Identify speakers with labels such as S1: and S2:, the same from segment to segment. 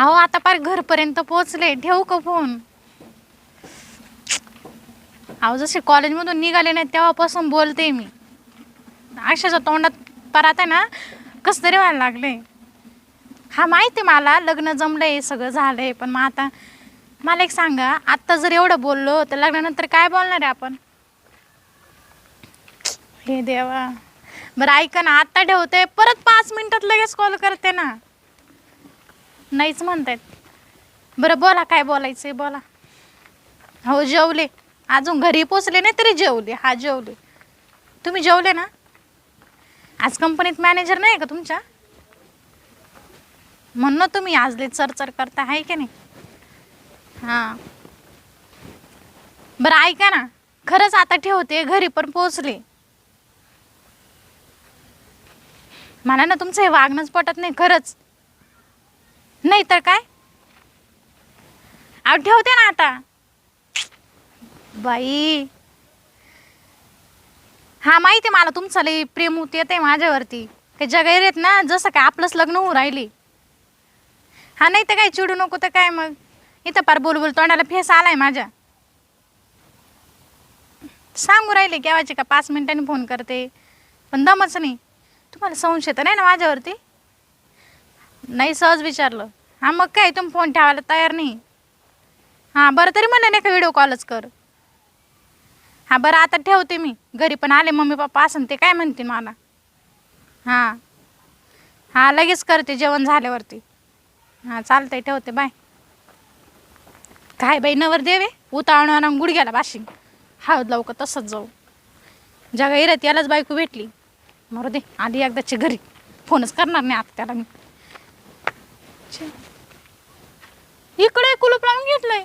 S1: अहो आता पार घरपर्यंत पोहोचले ठेवू का फोन? अहो जसे कॉलेजमधून निघाले नाही तेव्हापासून बोलते मी. अक्षाच्या तोंडात पर आता ना कसं तरी व्हायला लागले हा माहिती आहे मला लग्न जमलंय सगळं झालंय पण मग आता मला एक सांगा आत्ता जर एवढं बोललो तर लग्नानंतर काय बोलणार आहे आपण? हे देवा. बरं ऐका ना आत्ता ठेवते परत पाच मिनिटात लगेच कॉल करते ना. नाहीच म्हणतायत. बरं बोला काय बोलायचं आहे बोला. हो जेवले. अजून घरी पोचले नाही तरी जेवले. हा जेवले. तुम्ही जेवले ना? आज कंपनीत मॅनेजर नाही का तुमच्या? म्हणून तुम्ही आजले चरचर करता आहे की नाही? हां. बरं ऐका ना. खरंच आता ठेवते घरी पण पोचले. मला ना तुमचं हे वागणंच पटत नाही खरंच. नाही तर काय? अहो ठेवते ना आता. बाई. हा माहिती आहे मला तुमचं लई प्रेम होत येते माझ्यावरती. काही जगैर येत ना जसं काय आपलंच लग्न होऊ राहिली. हा नाही तर काय चिडू नको तर काय मग? इथं पार बोल बोल तोंडाला फेस आलाय माझ्या. सांगू राहिले केव्हाची का पाच मिनिटांनी फोन करते. पण दमच नाही. तुम्हाला संशय तर नाही ना माझ्यावरती? नाही सहज विचारलं. हां मग काय तुम्ही फोन ठेवायला तयार नाही. हां बरं तरी म्हणे नाही का व्हिडिओ कॉलच कर. हां बरं आता ठेवते मी. घरी पण आले मम्मी पप्पा असन ते काय म्हणतील मला? हां. हां लगेच करते जेवण झाल्यावरती. हां चालतंय ठेवते बाय. काय बाई नवर देवे आणून गुडघ्याला बाशिंग. हळद लवकर तसंच जाऊ. जगा इरत यालाच बायको भेटली. मरू दे आधी एकदाची घरी. फोनच करणार नाही आता त्याला मी. इकडे कुलूप लावून घेतलंय.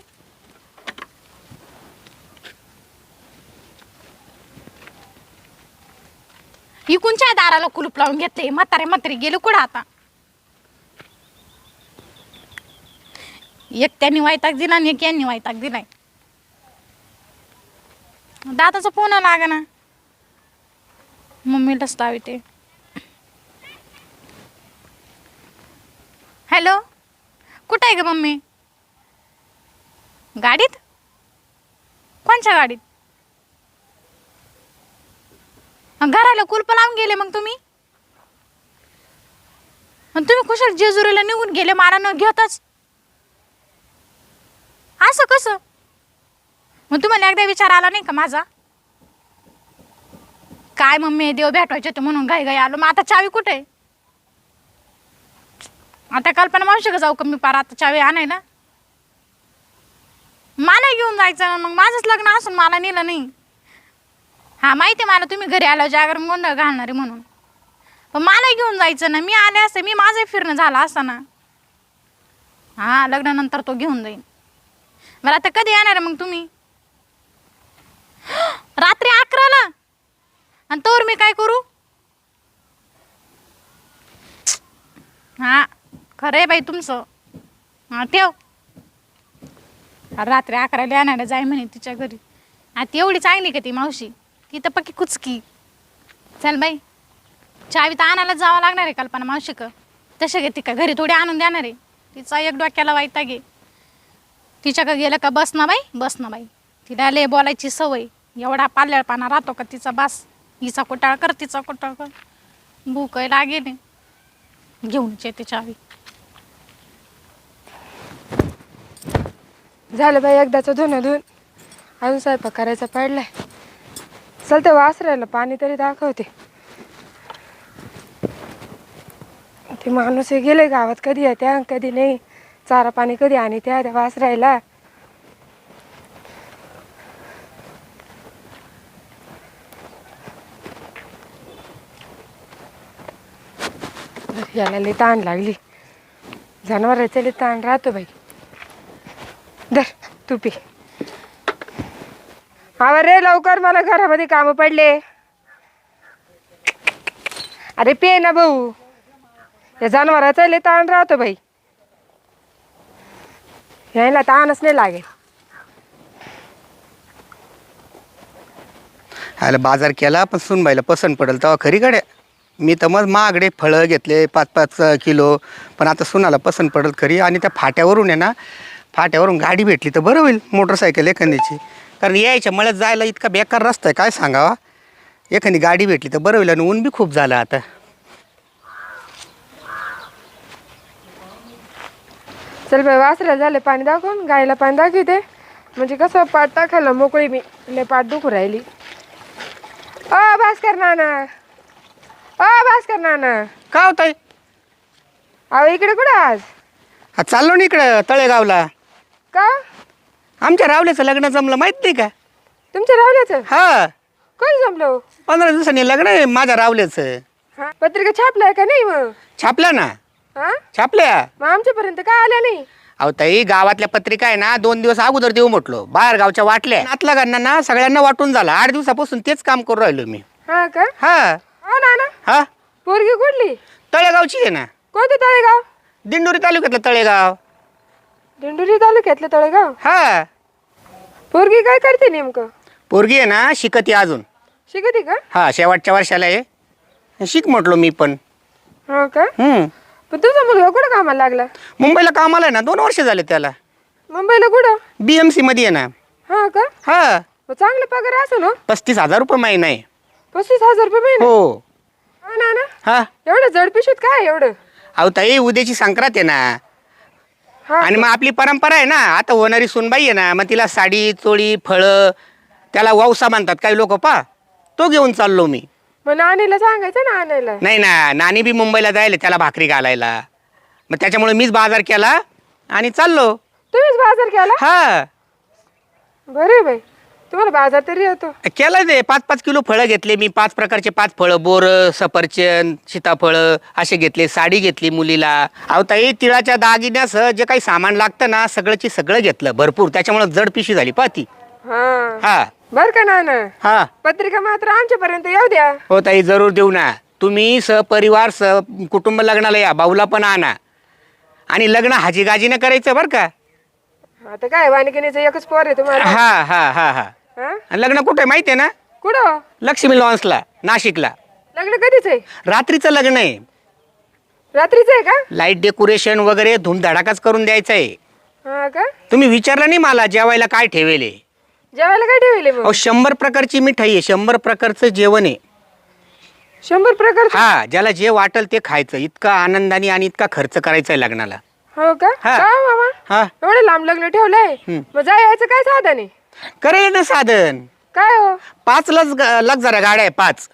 S1: इकूनच्या दाराला कुलूप लावून घेतले म्हातारे म्हातारे गेलो कुठं आता? एक त्यांनी वायताक दिला आणि एक यांनी वायताक दिलाय. दादाचा फोन लागा ना. मम्मीलाच लावते हॅलो? कुठं आहे ग मम्मी? गाडीत? कोणच्या गाडीत? घराला कुलप लावून गेले मग तुम्ही? तुम्ही कुशल जेजुरीला निघून गेले मला न घेतच? असं कसं? मग तुम्हाला एकदा विचार आला नाही का माझा? काय मम्मी देव भेटवायचे होते म्हणून घाई घाई आलो. मग आता चावी कुठे आहे? आता कल्पना मावशी का जाऊ का मी पार आता चावी आणायला? मला घेऊन जायचं ना मग माझंच लग्न असून मला नेलं नाही. हा माहिती आहे मला तुम्ही घरी आल्यावर जागर गोंधळ घालणारे म्हणून. पण मला घेऊन जायचं ना मी आले असते मी माझं फिरणं झालं असतं ना. हा लग्नानंतर तो घेऊन जाईन. बरं आता कधी येणार मग तुम्ही? रात्री अकराला? आणि तोवर मी काय करू? हा खरं आहे बाई तुमचं. हा ठेव. रात्री अकराला आणायला जाय म्हणे तिच्या घरी. आता एवढी चांगली का ती मावशी? ती तर पक्की कुचकी. चल बाई. चावी तर आणायला जावं लागणार आहे कल्पना मावशी का तसे घे ती का? घरी थोडी आणून देणार आहे. तिचा एक डोक्याला वाईटा घे तिच्या का गेलं का बस ना बाई बस ना बाई. तिला लय बोलायची सवय. एवढा पाल्याळपणा राहतो का तिचा बास? हिचा कुटाळ कर तिचा कोटाळ कर. भूक लागेल. घेऊन येते चावी.
S2: झालं बाई एकदाचं धुणं धुवून अजून स्वयंपाक करायचा पडलाय. चल ते वासरायला पाणी तरी दाखवते. ते माणूस हे गेले गावात कधी येत्या कधी नाही. चारा पाणी कधी आणि त्या त्या वासरायला याला लई ताण लागली. जनावरांचा लई ताण राहतो बाई. धर तू पी. रे लवकर मला घरामध्ये काम पडले. अरे पे ना भाऊ. या जनावराचा लय ताण राहतो बाई. यायला ताणच नाही लागेल.
S3: आयला बाजार केला पण सुनबाईला पसंत पडेल तेव्हा खरी कडे मी तर मग महागडे फळं घेतले पाच पाच किलो पण आता सुनाला पसंत पडेल खरी. आणि त्या फाट्यावरून आहे ना फाट्यावरून गाडी भेटली तर बरं होईल मोटरसायकल एखाद्याची. कारण यायच्या मळ्यात जायला इतका बेकार रस्ता आहे काय सांगावा? एखादी गाडी भेटली तर बरं होईल आणि ऊन बी खूप झालं आता.
S2: चल बाई वासऱ्याला झाले पाणी दाखवून गायला पाणी दाखवते. म्हणजे कसं पाठ टाकायला मोकळी मी लय पाठ दुखू राहिली. अ भास्कर नाना. अ भास्कर नाना.
S3: का होताय
S2: अहो इकडे कुठं आज?
S3: हा चाललो ना इकडं तळेगावला.
S2: का?
S3: आमच्या रावल्याचं लग्न जमलं माहीत नाही का?
S2: तुमच्या रावल्याचं?
S3: हा.
S2: कोण जमलो?
S3: पंधरा दिवसांनी लग्न आहे माझ्या रावल्याचं.
S2: हा. पत्रिका छापलाय का नाही मग?
S3: छापल्या ना.
S2: हा?
S3: छापल्या.
S2: मग आमच्यापर्यंत काय आल्या नाही?
S3: अहो ताई गावातल्या पत्रिका आहे ना दोन दिवस अगोदर देऊ म्हटलो. बाहेर गावच्या वाटल्या. नातला गांना ना सगळ्यांना वाटून झाला. आठ दिवसापासून तेच काम करू राहिलो मी.
S2: हा का?
S3: हा.
S2: हो नाना
S3: हा.
S2: पोरगी कुठली?
S3: तळेगावची आहे ना.
S2: कोणतं तळेगाव?
S3: दिंडोरी तालुक्यातलं तळेगाव.
S2: दिंडोरी तालुक्यातलं तळेगाव?
S3: हा.
S2: पोरगी काय करते नेमकं?
S3: पोरगी आहे ना शिकती अजून.
S2: शिकते का?
S3: हा शेवटच्या वर्षाला आहे. शिक म्हटलो मी पण.
S2: हो का?
S3: हम्म.
S2: पण तुझा मुलगा कुठं कामाला लागला?
S3: मुंबईला कामाला आहे ना दोन वर्ष झाले त्याला.
S2: मुंबईला कुठं?
S3: बी एममध्ये आहे ना.
S2: हा का?
S3: हा.
S2: मग चांगला पगार असो ना
S3: पस्तीस हजार रुपये महिना आहे.
S2: पस्तीस हजार रुपये महिना?
S3: हो.
S2: हा ना ना.
S3: हा.
S2: एवढं जडपिशीत काय एवढं?
S3: अहो ताई उद्याची संक्रांत आहे ना.
S2: हा
S3: आणि मग आपली परंपरा आहे ना आता होणारी सुनबाई आहे ना मग तिला साडी चोळी फळं त्याला वावसा म्हणतात काही लोक पा तो घेऊन चाललो मी.
S2: मग नानीला सांगायचं ना आणायला?
S3: नाही ना नानी बी मुंबईला जायला त्याला भाकरी घालायला. मग त्याच्यामुळे मीच बाजार केला आणि चाललो.
S2: तुम्हीच बाजार केला?
S3: हा.
S2: बरे बाई. तुम्हाला बाजार तरी येतो
S3: केलं ते. पाच पाच किलो फळं घेतले मी. पाच प्रकारचे पाच फळं. बोर सफरचंद सीताफळं असे घेतले. साडी घेतली मुलीला. अहो ताई तिळाच्या दागिन्यासह जे काही सामान लागतं ना सगळंची सगळं घेतलं भरपूर. त्याच्यामुळे जड पिशी झाली. पाती
S2: हा.
S3: हा.
S2: बर का नाना?
S3: हा.
S2: पत्रिका मात्र आमच्यापर्यंत येऊ द्या.
S3: हो ताई जरूर देऊ ना. तुम्ही सहपरिवार सह कुटुंब लग्नाला या. भाऊला पण आणा. आणि लग्न हाजी गाजीनं करायचं बरं का?
S2: आता काय वानिकिनीचं एकच पोर आहे तुम्हाला?
S3: हा हा हा हा.
S2: हा?
S3: आणि लग्न कुठे माहिती आहे ना?
S2: कुठं?
S3: लक्ष्मी लॉन्सला नाशिकला.
S2: लग्न कधीच आहे?
S3: रात्रीचं लग्न आहे.
S2: रात्रीच आहे का?
S3: लाइट डेकोरेशन वगैरे धूमधडाकाच करून द्यायचं आहे
S2: हा का?
S3: तुम्ही विचारलं नाही मला जेवायला काय ठेवेले?
S2: जेवायला काय ठेवले मग?
S3: अहो शंभर प्रकारची मिठाई आहे शंभर प्रकारचं जेवण आहे.
S2: शंभर प्रकार
S3: हा ज्याला जे वाटेल ते खायचं. इतका आनंदाने आणि इतका खर्च करायचा आहे लग्नाला.
S2: हो का?
S3: हा.
S2: का हो मामा?
S3: हा.
S2: एवढं लांब लग्न ठेवलंय?
S3: हम्म.
S2: मग जायचं काय साधन आहे?
S3: करेल ना साधन.
S2: काय हो?
S3: पाच लग लग जरा गाड्या आहे पाच.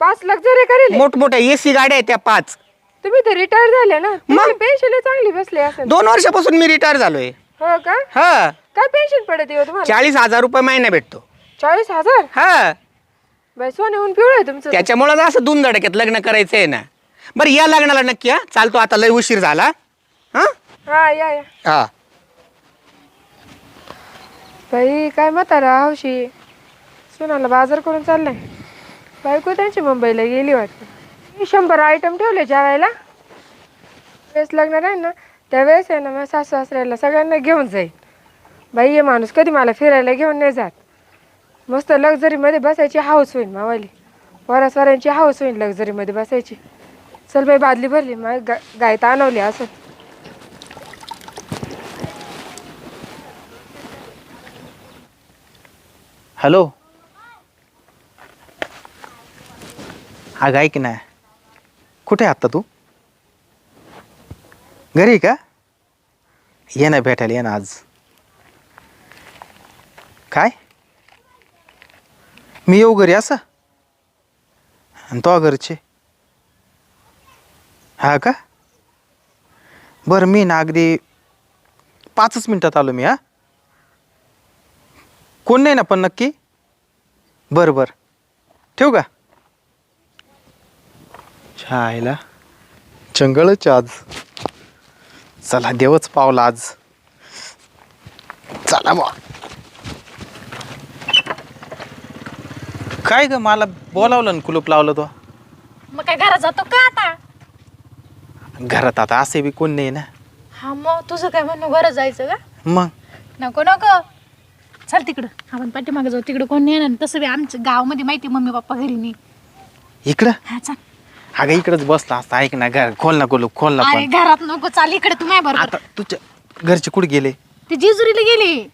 S2: पाच लक्झरी करेल.
S3: मोठमोठ्या एसी गाड्या आहेत त्या पाच.
S2: तुम्ही तर रिटायर झाले ना? तुम्ही पेन्शन चांगली बसले असेल.
S3: दोन वर्षापासून मी रिटायर झालोय.
S2: हो का?
S3: हा.
S2: काय पेन्शन पडत हो तुम्हाला?
S3: चाळीस हजार रुपये महिना भेटतो.
S2: चाळीस हजार?
S3: हा.
S2: बाई सोने ऊन पिवळं आहे तुमचं.
S3: त्याच्यामुळं असं दोन धडक्यात लग्न करायचं आहे ना. बरं या लग्नाला नक्की हा. चालतो आता लय उशीर झाला. हा?
S2: हा या या.
S3: हा.
S2: बाई काय म्हातारा हौशी सुनाला बाजार करून चाललाय. बायको त्यांची मुंबईला गेली वाटतं. मी शंभर आयटम ठेवले जेवायला. वेळेस लग्नार आहे ना त्यावेळेस आहे ना मग सासू सासऱ्याला सगळ्यांना घेऊन जाईल बाई हे माणूस कधी मला फिरायला घेऊन नाही जात. मस्त लक्झरीमध्ये बसायची हाऊस होईल मावाली. वरासवाऱ्यांची हाऊस होईल लक्झरीमध्ये बसायची. चल बाई बादली भरली मग गा गाय ताणवली असं.
S4: हॅलो. अगं ऐक ना कुठे आहे आत्ता तू? घरी आहे का? ये ना भेटायला ये ना आज. काय? मी येऊ घरी असं? आणि तो घरचे? हा का? बरं मी ना अगदी पाचच मिनटात आलो मी हा? कोण नाही ना पण नक्की? बरं बरं. ठेवू का? छायला. जंगलच आज. चला देवच पावला आज. चला बा काय ग मला बोलावलं ना कुलूप लावलं तो.
S1: मग काय घरात जातो का आता?
S4: घरात आता असे बी कोण नाही ना.
S1: हा मग तुझं काय म्हणणं घरात जायचं का?
S4: मग?
S1: नको नको. चल तिकडं. आपण पाठीमागे जाऊ. तिकडं कोण नाही येणार तसं बी आमच्या गावामध्ये माहिती मम्मी पप्पा घरी नाही
S4: इकडं?
S1: हा चल.
S4: अगं इकडेच बसला असता. ऐक ना घर. खोल ना कुलूप. खोल ना
S1: अरे
S4: पण.
S1: घरात नको. चाल इकडे तुम्ही बरोबर
S4: आता तुझ्या घरचे कुठे गेले?
S1: ते जेजुरीला गेले.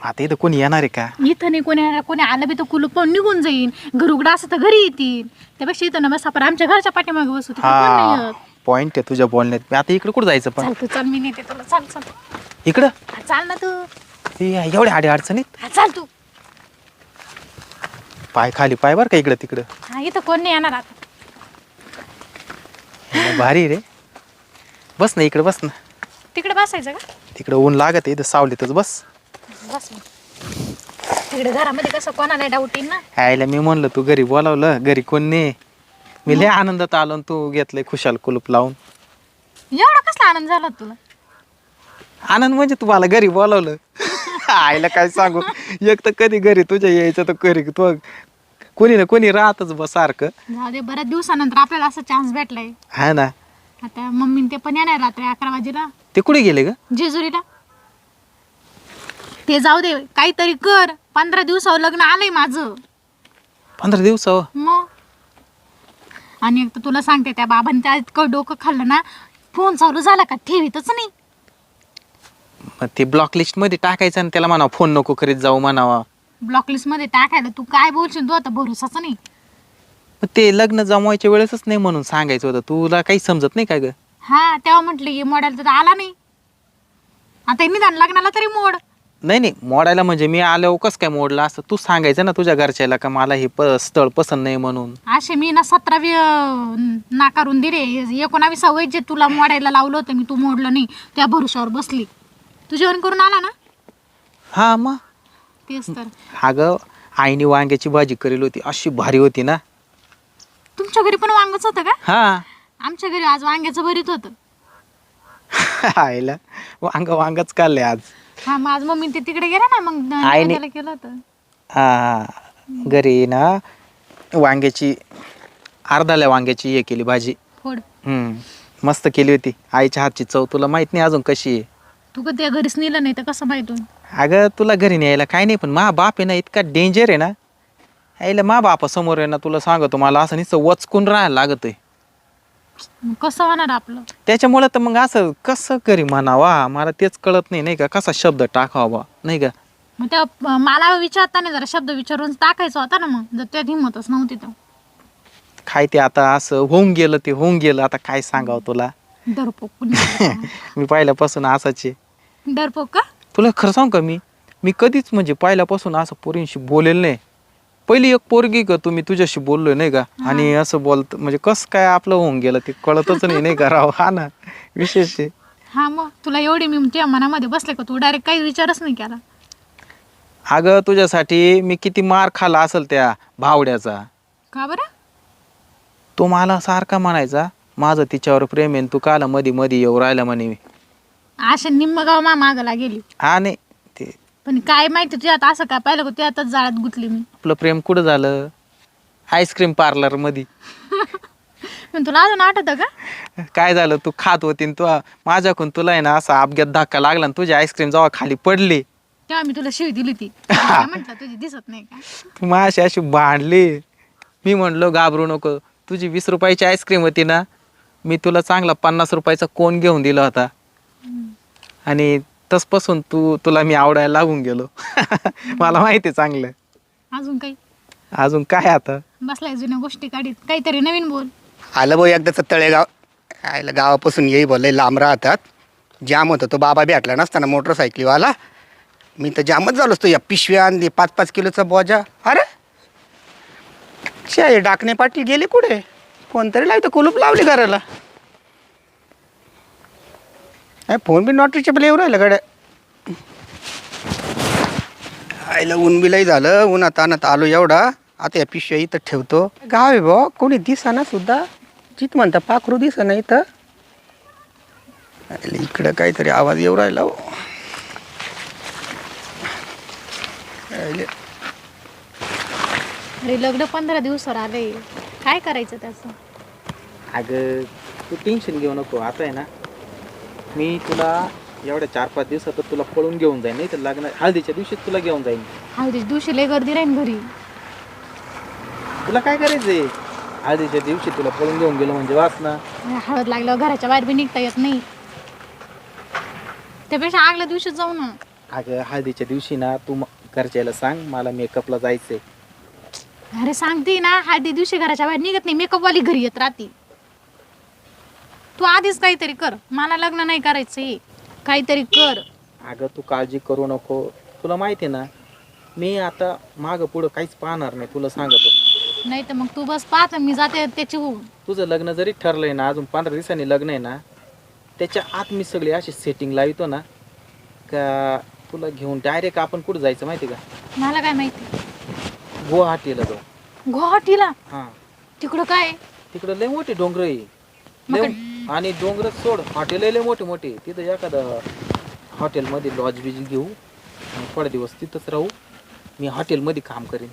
S4: आता इथं कोणी येणार आहे का?
S1: इथं नाही कोणी कोणी आलं बी तर कुलूप पण निघून जाईन. घर उघडा असं तर घरी येतील. त्यापेक्षा इथं ना बस आपण आमच्या घरच्या पाठीमागे बसू तिकडे. कोण नाही
S4: हा
S1: येत.
S4: पॉइंट आहे तुझ्या बोलण्यात. मी आता इकडे कुठं जायचं पण?
S1: चाल तू चाल मी नेते तुला. चाल चाल.
S4: इकडं?
S1: हा, चाल ना तू.
S4: ते एवढ्या आडी अडचणीत?
S1: हा चाल तू.
S4: पाय खाली पाय बरं का इकडं तिकडं?
S1: हा इथं कोण नाही येणार आता.
S4: मग भारी रे. बस ना इकडे बस ना.
S1: तिकडे बसायचं का?
S4: तिकडं ऊन लागत आहे इथं सावलीतच बस.
S1: बस मग. तिकडे घरामध्ये कसं कोणाला डाऊट येईल ना?
S4: आईला मी म्हणलं तू घरी बोलावलं घरी कोण नाही? मी लय आनंदात आलो आणि तू घेतलंय खुशाल कुलूप लावून.
S1: एवढा कसला आनंद झाला तुला?
S4: आनंद म्हणजे तुम्हाला घरी बोलावलं. आईला काय सांगू? एक तर कधी घरी तुझ्या यायचं तर घरी तू कोणी ना कोणी राहतच बस सारखं.
S1: जाऊ दे बऱ्याच दिवसानंतर आपल्याला असा चान्स भेटलाय.
S4: हा ना.
S1: आता मम्मी ते पण येणार रात्री अकरा वाजेला.
S4: ते कुठे गेले ग?
S1: जेजुरीला. ते जाऊ दे काहीतरी कर. पंधरा दिवसावर लग्न आलंय माझं.
S4: पंधरा दिवस हो.
S1: मग आणि एक तर तुला सांगते त्या बाबांनी त्या इतकं डोकं खाल्लं ना फोन चालू झाला का ठेवीतच नाही.
S4: मग ते ब्लॉक लिस्टमध्ये टाकायचं आणि त्याला म्हणावं फोन नको करीत जाऊ म्हणावा.
S1: ब्लॉक लिस्टमध्ये टाकायला तू काय बोलशील? तू आता भरोसाच नाही.
S4: ते लग्न जमवायच्या वेळेसच नाही म्हणून सांगायचं होतं. तुला काही समजत नाही का ग?
S1: हा तेव्हा म्हटलं ये मॉडेल तर आला नाही. आता निदान लग्नाला तरी मोड.
S4: नाही नाही मोडायला म्हणजे मी आल्यावर कस काय मोडला? असं तू सांगायचं ना तुझ्या घरच्याला का मला हे प स्थळ पसंत नाही म्हणून.
S1: असे मी ना सतरावी अं, नाकारून दिले. एकोणावीसावं जे तुला मोडायला लावलं होतं मी तू मोडलं नाही. त्या भरोशावर बसली. तू जेवण करून आला ना?
S4: हा मग.
S1: तेच तर.
S4: अगं आईने वांग्याची भाजी करेल होती. अशी भारी होती ना.
S1: तुमच्या घरी पण वांगच होतं का?
S4: हा.
S1: आमच्या घरी आज वांग्याचं भरीत होतं.
S4: आईला. वांग वांगच काढले आज.
S1: हा मग आज मम्मी ते तिकडे गेला ना? मग
S4: आईने-
S1: केलं होतं.
S4: हा. घरी ना वांग्याची अर्धाल्या वांग्याची हे केली भाजी.
S1: फोड.
S4: हम्म. मस्त केली होती. आईच्या हातची चव तुला माहीत नाही अजून कशी आहे.
S1: तू कधी घरीच नेलं नाही तर कसं माहिती
S4: अगं तुला घरी न्यायला काय नाही पण मा बाप आहे ना इतका डेंजर आहे ना. आईला मा बापा समोर आहे ना तुला सांगतो मला असं नुसतं वचकून राहायला लागत आहे
S1: मग कसं होणार आपलं?
S4: त्याच्यामुळं तर मग असं कसं घरी म्हणावा? मला तेच कळत नाही नाही का? कसा शब्द टाकावा बा नाही का?
S1: मग त्या अं, मला विचारता नाही जरा शब्द विचारून टाकायचा होता ना मग जर त्यात हिंमतच नव्हती तर.
S4: काय ते आता असं होऊन गेलं ते होऊन गेलं आता काय सांगावं तुला?
S1: डरपोक
S4: मी पहिल्यापासून असाच आहे.
S1: डरपोक का?
S4: तुला खरं सांग का मी? मी कधीच म्हणजे पहिल्यापासून असं पोरींशी बोलेल नाही. पहिली एक पोरगी का तुम्ही तुझ्याशी बोललोय नाही का? आणि असं बोलत म्हणजे कसं काय आपलं होऊन गेलं ते कळतच नाही नाही का? राव हा ना. विशेष आहे.
S1: हा मग तुला एवढी मी तुझ्या मनामध्ये बसले का तू? डायरेक्ट काही विचारच नाही केला.
S4: अगं तुझ्यासाठी मी किती मार खाला असेल त्या भावड्याचा.
S1: का बरं?
S4: तो मला सारखा म्हणायचा माझं तिच्यावर प्रेम आहे न तू काला मधी मधी येऊ राहिला म्हणे मी.
S1: अशा निम्म गाव मा मागायला गेली
S4: हा नाही ते
S1: पण काय माहिती तुझ्यात असं काय पाहिलं का? तुझ्यातच जाळ्यात गुतली मी.
S4: आपलं प्रेम कुठं झालं? आईस्क्रीम पार्लरमध्ये
S1: पण तुला अजून आठवतं का?
S4: काय झालं? तू खात होती न तू. माझ्याकडून तुला आहे ना असा अपघात धक्का लागला आणि तुझी आईस्क्रीम जेव्हा खाली पडली.
S1: तेव्हा मी तुला शिवी दिली ती. म्हटलं तुझी दिसत नाही का?
S4: तू माझी अशी भांडली. मी म्हणलो घाबरू नको. तुझी वीस रुपयाची आईस्क्रीम होती ना मी तुला चांगला पन्नास रुपयाचा कोण घेऊन दिला होता? आणि तसपासून तू तुला मी आवडायला लागून गेलो. मला माहिती आहे चांगलं.
S1: अजून काही?
S4: अजून काय आता?
S1: बसलाय जुन्या गोष्टी काढीत. काहीतरी नवीन बोल.
S3: आलं भाऊ एकदाचं तळेगाव. आयला गावापासून येई बोलले लांब राहतात. जाम होतं. तो बाबा भेटला नसताना मोटरसायकलीवाला. मी तर जामच झालो असतो. या पिशव्या आणली पाच पाच किलोचा बोजा. अरे! शे डाकणे पाटील गेले कुठे? कोणतरी लावतं कुलूप लावली घराला. अरे फोन बी नॉट रिचेबल येऊ राहिलं गड्या. आईला ऊन बिलाही झालं उन्हात आणत आलो एवढा. आता या पिशव्या इथं ठेवतो. गाव आहे भाऊ कोणी दिसाना सुद्धा. जित म्हणता पाखरू दिसाना इथं. आईला इकडं काहीतरी आवाज येऊ राहिला हो.
S1: अरे लग्न पंधरा दिवसावर आलंय. काय करायचं त्याचं?
S4: अगं तू टेन्शन घेऊ नको. आता आहे ना मी तुला एवढ्या चार पाच दिवसात तुला पळून घेऊन जाईन. नाही तर लग्न हळदीच्या दिवशीच तुला घेऊन जाईन.
S1: हळदीच्या दिवशी लय गर्दी राहीन घरी.
S4: तुला काय करायचंय? हळदीच्या दिवशी तुला पळून घेऊन गेलो म्हणजे वाच ना.
S1: हळद लागल्यावर घराच्या बाहेर बी निघता येत नाही. त्यापेक्षा आगल्या दिवशी जाऊ ना.
S4: अगं हळदीच्या दिवशी ना तू म- घरच्याला सांग मला मेकअपला जायचंय.
S1: अरे सांगते ना हळदी दिवशी घराच्या बाहेर निघत नाही मेकअप वाली घरी येत राहते. तू आधीच काहीतरी कर मला लग्न नाही करायचंय. काहीतरी कर.
S4: अगं तू काळजी करू नको. तुला माहिती आहे ना मी आता मागं पुढं काहीच पाहणार नाही तुला सांगतो.
S1: नाही तर मग तू बस पाहत मी जाते त्याची होऊन.
S4: तुझं लग्न जरी ठरलंय ना अजून पंधरा दिवसांनी लग्न आहे ना त्याच्या आत मी सगळी अशी सेटिंग लावितो ना का तुला घेऊन डायरेक्ट आपण कुठं जायचं माहिती का?
S1: मला काय माहिती?
S4: गुवाहाटीला जाऊ.
S1: गुवाहाटीला?
S4: हां.
S1: तिकडं काय?
S4: तिकडं लय मोठी डोंगर आहे. लय आणि डोंगर सोड हॉटेल लय मोठे मोठे. तिथं एखादं हॉटेलमध्ये लॉज बिज घेऊ. आणि थोडे दिवस तिथंच राहू. मी हॉटेलमध्ये काम करेन.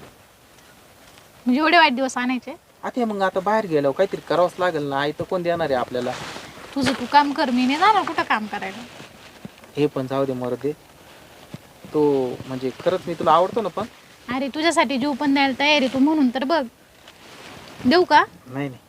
S1: म्हणजे एवढे वाईट दिवस आणायचे?
S4: आता मग आता बाहेर गेलो काहीतरी करावंच लागेल ना. आई तर कोण देणार आहे आपल्याला?
S1: तुझं तू काम कर मी नाही जाणार कुठं काम करायला.
S4: हे पण जाऊ दे मरू दे. तो म्हणजे खरंच मी तुला आवडतो ना पण?
S1: अरे तुझ्यासाठी जीव पण द्यायला तयार आहे तू म्हणून तर बघ. देऊ का?
S4: नाही नाही.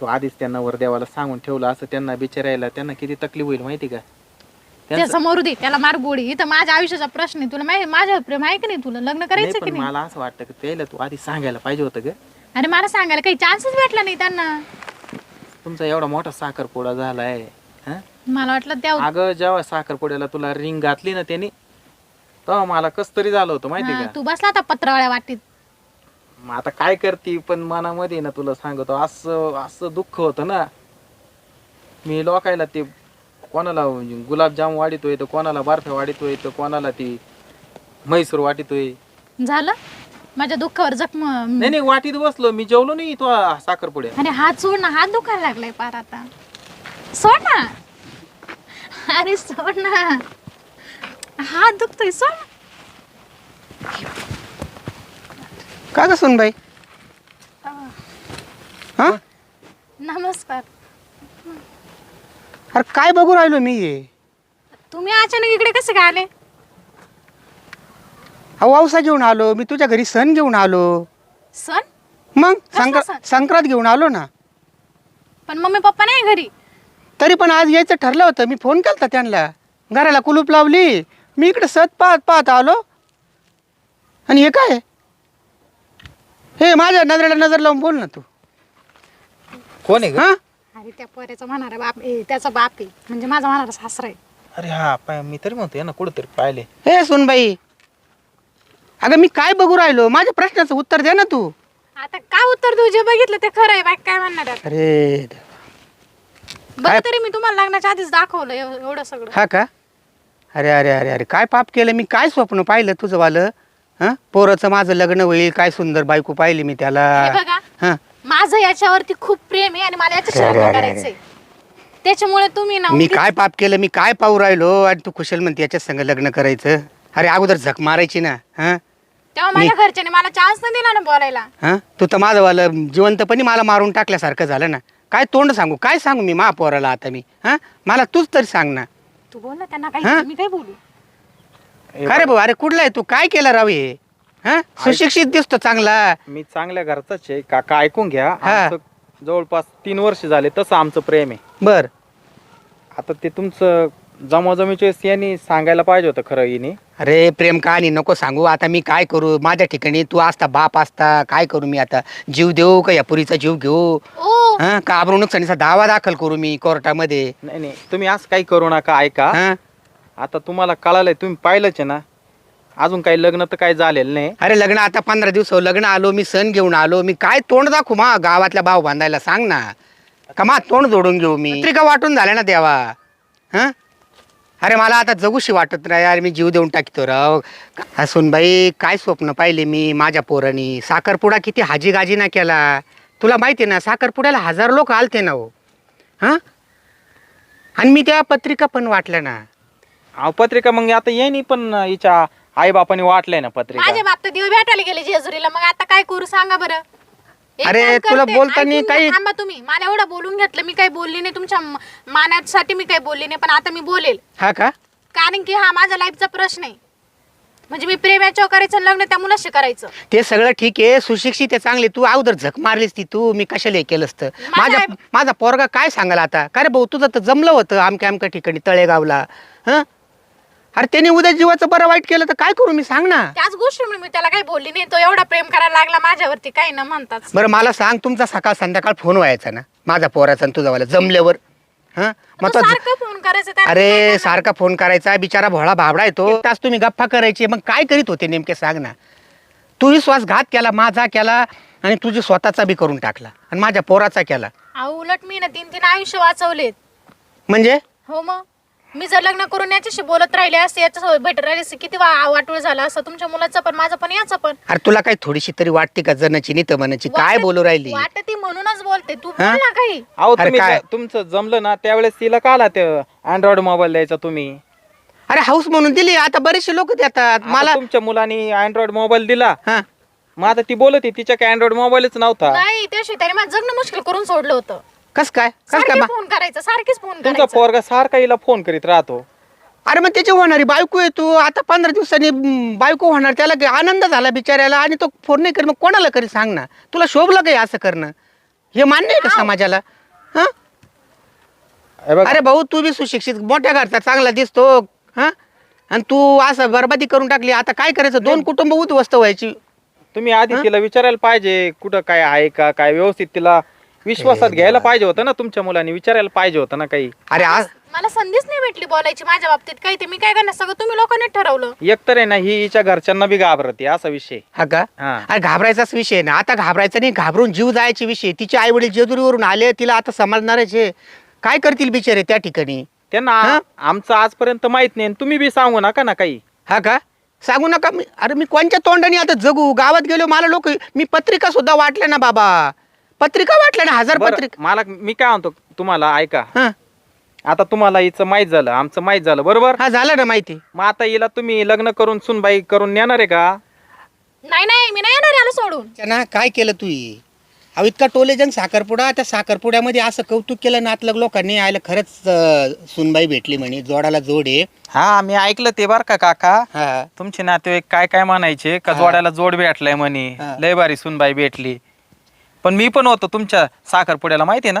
S4: तो आधीच त्यांना वर देवाला सांगून ठेवलं असं त्यांना बिचारायला त्यांना किती तकलीफ होईल माहिती का? त्यांचं-
S1: त्याचं मरू दे त्याला मार गोळी. इथं माझ्या आयुष्याचा प्रश्न आहे तुला माहिती माझ्यावर प्रेम आहे की नाही तुला? लग्न
S4: नाही
S1: करायचं की
S4: पण
S1: नाही?
S4: मला असं वाटतं की त्याला तू आधी सांगायला पाहिजे होतं ग.
S1: अरे मला सांगायला काही चान्सच भेटला नाही त्यांना.
S4: तुमचा एवढा मोठा साखरपुडा झालाय हं?
S1: मला वाटलं त्या
S4: अगं जेव्हा साखरपुड्याला तुला रिंग घातली ना त्यांनी तेव्हा मला कस तरी झालं होतं माहिती
S1: हा,
S4: का?
S1: तू बसला आता पत्रावळ्या वाटीत.
S4: मग आता काय करती पण मनामध्ये ना तुला सांगतो असं असं दुःख होतं ना. मी लोकायला ते कोणाला गुलाबजाम वाढितोय तर कोणाला बर्फ्या वाढितोय तर कोणाला ती म्हैसूर वाटितोय
S1: झालं? माझ्या दुःखावर जखम
S4: नाही नाही वाटीत बसलो. मी जेवलो नाही तो साखरपुड्या
S1: अरे हात सोड ना हात दुखायला लागलाय पार आता. सोड ना. अरे सोड ना. हात दुखतोय सोड
S3: का ग सुनबाई? हा?
S1: नमस्कार.
S3: अरे काय बघू राहिलो मी हे?
S1: तुम्ही अचानक इकडे कसे काय आले?
S3: अहो वावसा घेऊन आलो. मी तुझ्या घरी सण घेऊन आलो.
S1: सण?
S3: मग?
S1: कसला
S3: संक्रा
S1: सण?
S3: संक्रांत घेऊन आलो ना.
S1: पण मम्मी पप्पा नाही घरी.
S3: तरी पण आज यायचं ठरलं होतं. मी फोन केला त्यांना. घराला कुलूप लावली. मी इकडे सत पाहत पाहत आलो. आणि हे काय? हे माझ्या नजरेला नजर लावून बोल ना तू.
S4: कोण आहे ग?
S3: हा?
S1: अरे त्या पोऱ्याचा म्हणणारा बाप ए, त्याचा बाप आहे. म्हणजे माझा म्हणणारा सासरा आहे.
S4: अरे हा पाय मी तरी म्हणतोय ना कुठंतरी पाहिले.
S3: हे सुनबाई अगं मी काय बघू राहिलो? माझ्या प्रश्नाचं उत्तर दे ना तू.
S1: आता काय उत्तर तू जे बघितलं ते खरं आहे बाकी काय म्हणणार?
S3: अरे
S1: बरं तरी मी तुम्हाला लग्नाच्या आधीच दाखवलं एव- एवढं सगळं.
S3: हा का? अरे अरे अरे अरे काय पाप केलं? मी काय स्वप्न पाहिलं तुझं वालं? हां? पोराचं माझं लग्न होईल काय सुंदर बायको पाहिली मी त्याला.
S1: हे बघा
S3: हां?
S1: माझं याच्यावरती खूप प्रेम आहे आणि मला याच्याशी
S3: अरे,
S1: लग्न
S3: अरे, अरे.
S1: करायचंय. त्याच्यामुळे तुम्ही ना
S3: मी
S1: उगीच-
S3: काय पाप केलं मी काय पाहू राहिलो? आणि तू कुशल म्हणते याच्याच संग लग्न करायचं. अरे अगोदर झक मारायची ना हां?
S1: तेव्हा माझ्या घरच्यांनी मला चान्स नाही दिला ना बोलायला.
S3: हां? तू तर माझं वालं जिवंतपणी मला मारून टाकल्यासारखं झालं ना. काय तोंड सांगू? काय सांगू मी महापोराला आता मी हां? मला तूच तरी सांग ना.
S1: तू बोल ना त्यांना
S3: हा?
S1: काही मी काय बोलू.
S3: अरे भाऊ अरे कुठला आहे तू? काय केलं राव हे? हां? सुशिक्षित दिसतो चांगला.
S4: मी चांगल्या घरचाच आहे. काका ऐकून घ्या.
S3: हा.
S4: आमचं जवळपास तीन वर्ष झाले तसं आमचं प्रेम आहे.
S3: बर.
S4: आता ते तुमचं जमाजमीच्या यांनी सांगायला पाहिजे होतं खरं हिने.
S3: अरे प्रेम कहाणी नको सांगू. आता मी काय करू? माझ्या ठिकाणी तू असता बाप असता काय करू मी आता? जीव देऊ का या पुरीचा जीव घेऊ?
S1: ओ.
S3: हा? का नुकसानीचा दावा दाखल करू मी कोर्टामध्ये?
S4: नाही नाही. तुम्ही असं काही करू नका ऐका.
S3: हा?
S4: आता तुम्हाला कळालंय तुम्ही पाहिलंच आहे ना. अजून काही लग्न तर काही झालेलं नाही.
S3: अरे लग्न आता पंधरा दिवस हो, लग्न आलो मी सण घेऊन आलो मी काय तोंड दाखवू मा गावातल्या भाव बांधायला सांग ना. का मा तोंड जोडून घेऊ मी? पत्रिका वाटून झाल्या ना देवा. हा? अरे मला आता जगूशी वाटत नाही अरे मी जीव देऊन टाकतो राव. असून बाई काय स्वप्न पाहिले मी माझ्या पोरानी? साखरपुडा किती हाजी गाजी ना केला. तुला माहिती आहे ना साखरपुड्याला हजार लोक आलते ना हो. हां? आणि मी त्या पत्रिका पण वाटल्या ना.
S4: अहो पत्रिका मग आता येईन पण हिच्या आई बापाने वाटलंय ना पत्रिका.
S1: माझे बाप तर दिवे भेटायला गेले जेजुरीला. मग आता काय करू सांगा बरं? एक
S3: अरे,
S1: काम
S3: तुला बोलताना
S1: ऐकून घ्या,
S3: काही-
S1: थांबा तुम्ही. मला एवढं बोलून घेतलं मी काही बोलली नाही. तुमच्या म- मानासाठी मी काही बोलली नाही पण आता मी बोलेल.
S3: हा का?
S1: कारण की हा माझा लाईफचा प्रश्न आहे. म्हणजे मी प्रेम याच्यावर करायचं आणि लग्न त्या मुलाशी करायचं.
S3: ते सगळं ठीक आहे सुशिक्षित आहे चांगले. तू अगोदर झक मारलीस ती तू मी कशाला हे केलंस तर? माझ्या
S1: माझ्या-
S3: माझा पोरगा काय सांगाल आता? का रे भाऊ तुझं तर जमलं होतं आमक्या आमक्या ठिकाणी तळेगावला. हं? अरे त्याने उद्या जीवाचं बरं वाईट केलं तर काय करू मी? सांग ना.
S1: त्याच गोष्टी मी त्याला काही बोलली नाही. तो एवढा प्रेम करायला लागला माझ्यावरती काही न म्हणताच.
S3: बरं मला सांग तुमचा सकाळ संध्याकाळ फोन व्हायचा ना? माझा पोराचा आणि तुझा वाला जमल्यावर. हं? मग
S1: तो
S3: तो
S1: सारखं फोन करायचं त्याला
S3: अरे? सारखा फोन करायचा बिचारा भोळा भाबडा येतो तास तुम्ही गप्पा करायची मग काय करीत होते नेमके सांग ना. तू विश्वासघात केला माझा केला आणि तुझी स्वतःचा बी करून टाकला आणि माझ्या पोराचा केला.
S1: अहो उलट मी ना तीन तीन आयुष्य वाचवलेत.
S3: म्हणजे?
S1: हो मग. मी जर लग्न करून याच्याशी बोलत राहिले असते याच्यासोबत भेटत राहिले असते किती वा- वाटूळ झाला असं तुमच्या मुलाचं पण माझं पण याचं पण.
S3: अरे तुला काही थोडीशी तरी वाटते का जनाची नित मनाची? काय
S1: वाटत-
S3: बोलू राहिली?
S1: वाटती म्हणूनच बोलते. तू
S3: हा?
S1: बोल ना काही.
S4: अहो
S3: अरे
S4: तुम्ही
S3: काय?
S4: ज- तुमचं जमलं ना त्यावेळेस तिला का आला ते अँड्रॉइड मोबाईल द्यायचा तुम्ही?
S3: अरे हाऊस म्हणून दिली. आता बरेचसे लोक देतात.
S4: मला
S3: मला
S4: तुमच्या मुलांनी अँड्रॉइड मोबाईल दिला.
S3: हा.
S4: मग आता ती बोलत होती तिच्या काय अँड्रॉइड मोबाईलच नव्हता.
S1: नाही त्याशी त्याने माझं जगणं मुश्किल करून सोडलं होतं.
S3: कस काय? कस काय
S1: सारखी फोन करायचं सारखीच फोन
S4: तुमचा
S1: करायचं.
S4: पोरगा सारखा हिला फोन करीत राहतो.
S3: अरे मग त्याची होणारी बायको आहे तू. आता पंधरा दिवसांनी हम्म, बायको होणार त्याला काय आनंद झाला बिचाऱ्याला आणि तो फोन नाही करी मग कोणाला करी सांग ना? तुला शोभलं काही असं करणं? हे मान्य आहे का समाजाला? हा?
S4: हे बघा,
S3: अरे भाऊ तू बी सुशिक्षित मोठ्या घरचा चांगला दिसतो. हा? आणि तू असं बरबादी करून टाकली आता काय करायचं? दोन कुटुंब उद्ध्वस्त व्हायची.
S4: तुम्ही आधी तिला विचारायला पाहिजे कुठं काय आहे का काय व्यवस्थित तिला विश्वासात घ्यायला पाहिजे होतं ना तुमच्या मुलांनी विचारायला पाहिजे होतं ना काही.
S3: अरे आज
S1: मला संधीच नाही भेटली बोलायची माझ्या बाबतीत काही ते. मी काय करणार? सगळं तुम्ही लोकांनी ठरवलं.
S4: एकतर आहे ना ही हिच्या घरच्यांना बी घाबरते असा विषय.
S3: हा का?
S4: हा.
S3: अरे घाबरायचाच विषय ना आता घाबरायचा नाही घाबरून जीव जायचे विषय. तिचे आई वडील जेजुरीवरून आले तिला आता समजणारच आहे काय करतील बिचारे त्या ठिकाणी?
S4: त्यांना
S3: हा?
S4: आमचं आजपर्यंत माहीत नाही आणि तुम्ही बी सांगू नका ना काही.
S3: हा का? सांगू नका. मी अरे मी कोणत्या तोंडाने आता जगू? गावात गेलो मला लोक मी पत्रिका सुद्धा वाटल्या ना बाबा. पत्रिका वाटल्या ना हजार
S4: बरं,
S3: पत्रिका.
S4: मला मी काय म्हणतो तुम्हाला ऐका.
S3: हा.
S4: आता तुम्हाला हिचं माहीत झालं आमचं माहीत झालं बरोबर?
S3: हा झालं ना माहिती.
S4: मग आता हिला तुम्ही लग्न करून सुनबाई करून नेणार आहे का?
S1: नाही नाही मी नाही येणार याला सोडून.
S3: ना काय केलं तू हे? अहो इतका टोलेजन साखरपुडा त्या साखरपुड्यामध्ये असं कौतुक केलं नातलग लोकांनी आयला खरंच अं, सुनबाई भेटली म्हणे जोडाला जोड आहे.
S4: हा मी ऐकलं ते बर का काका?
S3: हा.
S4: तुमचे नातेवाईक काय काय म्हणायचे? का. जोड्याला जोड भेटलाय म्हणे?
S3: हा.
S4: लय भारी सुनबाई भेटली. पण मी पण होतो तुमच्या साखरपुड्याला माहितीये ना?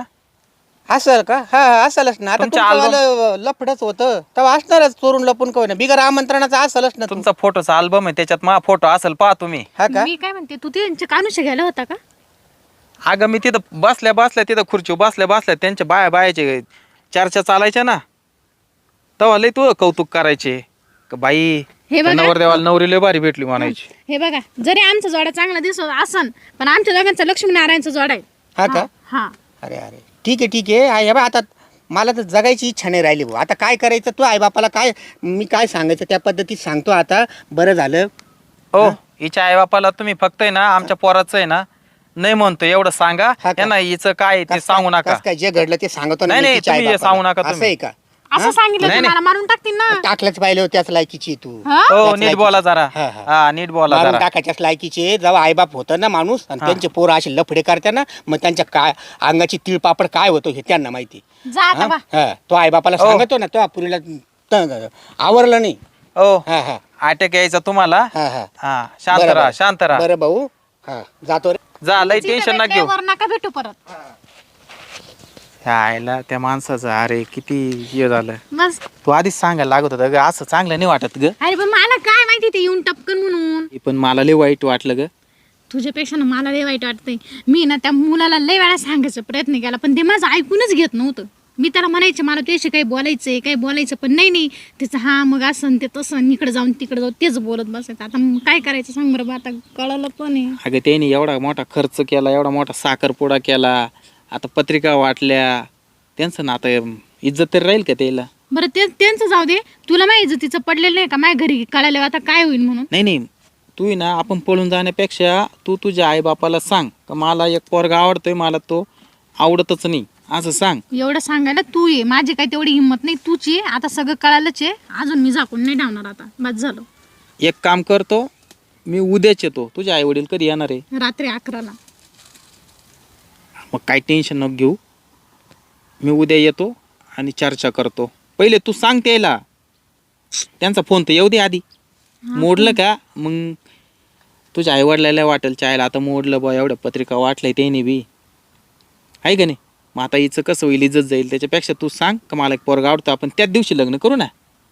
S3: असल का? हा असेलच ना. आता
S4: तुमच्या
S3: तुमचं लफडच होतं. तेव्हा असणारच चोरून लपून कोण बिगर आमंत्रणाचं असेलच ना तुमचं
S4: तुमचा फोटोचा अल्बम आहे त्याच्यात मा फोटो असेल पहा तुम्ही.
S3: हा का?
S1: मी काय म्हणते तू त्यांचे कानुशे घ्यायला होता का?
S4: अगं मी तिथं बसल्या बसल्या तिथं खुर्ची बसल्या बसल्या त्यांच्या बाया बायाचे चर्चा चालायच्या ना. तेव्हा लय तू कौतुक करायचे. का बाई
S1: हे बघा.
S4: नवरदेवाला नवरी लय भारी भेटली म्हणायची.
S1: हे बघा जरी आमचा जोडा चांगला दिसत असन पण आमच्या दोघांचा लक्ष्मीनारायणचा जोडा आहे.
S3: हा का?
S1: हा.
S3: अरे अरे. ठीक आहे ठीक आहे. हा, हे बा आता मला तर जगायची इच्छा नाही राहिली भाऊ. आता काय करायचं तू आई बापाला काय मी काय सांगायचं त्या पद्धतीत सांगतो आता. बरं झालं.
S4: हो? हिच्या आई बापाला तुम्ही फक्त आहे ना आमच्या पोराचं आहे ना नाही म्हणतो एवढं सांगा.
S3: हा का?
S4: हिचं काय आहे ते
S3: कसं
S4: सांगू
S3: काय-
S4: नका.
S3: कसं काय जे घडलं ते सांगतो ना
S4: नाही,
S3: मी
S4: नाही,
S3: तिच्या
S4: तुम्ही हे
S3: आई-बापाला.
S4: सांगू नका
S3: असं
S4: तुम्ही.
S3: आहे का?
S1: असं सांगितलं
S4: नाही,
S1: मला मारून टाकतील ना
S3: टाकलंच पाहिलं त्याच लायकीची आहे तू
S1: हा?
S4: हो
S3: त्याच
S4: नीट
S3: लायकीची.
S4: बोला जरा
S3: हा, हा.
S4: हा नीट बोला
S3: मारून
S4: जरा
S3: टाकायच्याच लायकीचे आहे. जेव्हा आईबाप होतं ना माणूस आणि. त्यांचे पोरं असे लफडे करते ना मग त्यांच्या काय अंगाची तिळपापड काय होतो हे त्यांना माहिती
S1: जा आता
S3: हा?
S1: बा
S3: हा. तो आईबापाला
S4: हो.
S3: सांगतो ना तो पुरीला आवरलं नाही
S4: हो
S3: हा हा
S4: अटॅक यायचा तुम्हाला
S3: हा हा
S4: हा शांत
S3: बरं,
S4: राहा
S3: बरं.
S4: शांत राहा
S3: बरं भाऊ हा जातो रे
S4: जा लय टेन्शन ना घेऊ
S1: वर नका भेटू परत
S4: ह्या आईला त्या माणसाचं अरे किती हे झालं.
S1: बस
S4: तू आधीच सांगायला लागत होता ग असं चांगलं नाही वाटत ग.
S1: अरे पण मला काय माहिती ते येऊन टपकन म्हणून.
S4: पण मला लय वाईट वाटलं ग.
S1: तुझ्यापेक्षा ना मला लय वाईट वाटतंय. मी ना त्या मुलाला लय वेळा सांगायचा प्रयत्न केला पण ते माझं ऐकूनच घेत नव्हतं. मी त्याला म्हणायचे मला त्याशी काही बोलायचंय काही बोलायचं पण नाही नाही. त्याचं हा मग असं ते तसं इकडे जाऊन तिकडे जाऊन तेच बोलत बसायचं. आता मग काय करायचं सांग बरं बा, आता कळलं पण आहे.
S4: अगं त्यांनी एवढा मोठा खर्च केला एवढा मोठा साखरपुडा केला. आता पत्रिका वाटल्या त्यांचं ना आता इज्जत तरी राहील का त्याला?
S1: बरं ते त्यांचं जाऊ दे. तुला माहिती तिचं पडलेलं नाही का? माझ्या घरी कळालं आता काय होईल म्हणून?
S4: नाही नाही. तू ना आपण पळून जाण्यापेक्षा तू तुझ्या आईबापाला सांग. का मला एक पोरगा आवडतोय मला तो आवडतच नाही. असं सांग.
S1: एवढं सांगायला तू ये. माझी काही तेवढी हिंमत नाही. तूच ये. आता सगळं कळालंच आहे अजून मी झाकून नाही ठेवणार आता. बस झालं.
S4: एक काम करतो. मी उद्याच येतो. तुझे आई वडील कधी येणार आहे?
S1: रात्री अकराला.
S4: मग काय टेन्शन नको घेऊ. मी उद्या येतो आणि चर्चा करतो. पहिले तू सांग त्याला. त्यांचा फोन तर येऊ दे आधी. मोडलं का? मग तुझ्या आईवडिलाला वाटेल चायला. आता मोडलं बा एवढ्या पत्रिका वाटलंय त्याने बी. आहे का नाही? मग आता हिचं कसं होईल इज्जत जाईल त्याच्यापेक्षा तू सांग का मला एक पोरगा आवडतो. आपण त्याच दिवशी लग्न करू ना.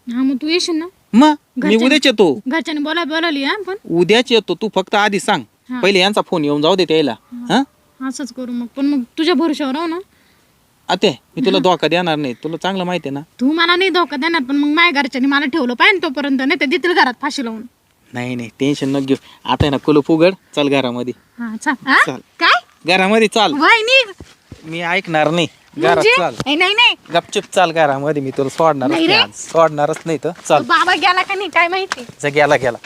S1: हा मग तू येशील ना?
S4: मग? मी उद्याच येतो.
S1: घरच्यांनी बोला बोलावली हा पण?
S4: उद्याच येतो. तू फक्त आधी सांग. पहिले यांचा फोन येऊन जाऊ दे त्याला. हा?
S1: असंच करू मग. पण मग तुझ्या भरोशावर राहू ना.
S4: आते मी तुला धोका देणार नाही. तुला चांगलं माहिती आहे ना.
S1: तू मला नाही धोका देणार पण मग माझ्या घरच्यांनी मला ठेवलं पाहिजे तोपर्यंत नाही तर देतील घरात फाशी लावून.
S4: नाही नाही टेन्शन न घेऊ. आता आहे ना कुलूप उघड चल घरामध्ये.
S1: हा चाल. हा?
S4: चाल.
S1: काय?
S4: घरामध्ये चाल.
S1: वय निघ
S4: मी ऐकणार नाही. घरात
S1: म्हणजे?
S4: चाल.
S1: ए, नाही नाही.
S4: गपचिप चाल घरामध्ये मी तुला सोडणारच
S1: नाही
S4: नाही
S1: रे.
S4: आज. सोडणारच नाही तर
S1: तो
S4: चाल
S1: बाबा गेला का नाही काय माहिती?
S4: जा गेला गेला.